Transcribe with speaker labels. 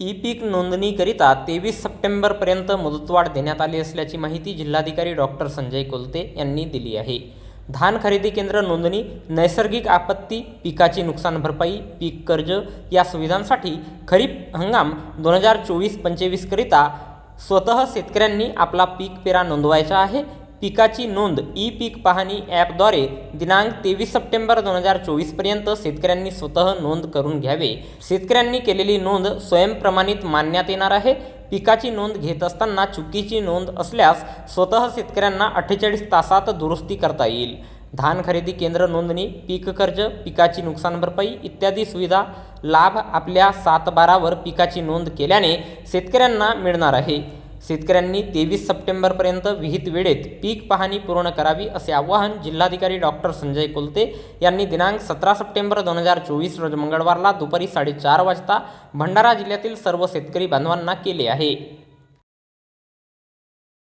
Speaker 1: E पीक नोंदणीकरिता तेवीस सप्टेंबरपर्यंत मुदतवाढ देण्यात आली असल्याची माहिती जिल्हाधिकारी डॉक्टर संजय कोलते यांनी दिली आहे. धान खरेदी केंद्र नोंदणी नैसर्गिक आपत्ती पिकाची नुकसान भरपाई पीक कर्ज या सुविधांसाठी खरीप हंगाम दोन हजार चोवीस पंचवीसकरिता स्वतः शेतकऱ्यांनी आपला पीक पेरा नोंदवायचा आहे. पिकाची नोंद ई पीक पाहणी ॲपद्वारे दिनांक तेवीस सप्टेंबर दोन हजार चोवीसपर्यंत शेतकऱ्यांनी स्वतः नोंद करून घ्यावे. शेतकऱ्यांनी केलेली नोंद स्वयंप्रमाणित मानण्यात येणार आहे. पिकाची नोंद घेत असताना चुकीची नोंद असल्यास स्वतः शेतकऱ्यांना अठ्ठेचाळीस तासात दुरुस्ती करता येईल. धान खरेदी केंद्र नोंदणी पीक कर्ज पिकाची नुकसान भरपाई इत्यादी सुविधा लाभ आपल्या सात बारावर पिकाची नोंद केल्याने शेतकऱ्यांना मिळणार आहे. शेतकऱ्यांनी तेवीस सप्टेंबरपर्यंत विहित वेळेत पीक पाहणी पूर्ण करावी असे आवाहन जिल्हाधिकारी डॉक्टर संजय कोलते यांनी दिनांक सतरा सप्टेंबर दोन हजार चोवीस रोज मंगळवारला दुपारी साडेचार वाजता भंडारा जिल्ह्यातील सर्व शेतकरी बांधवांना केले आहे.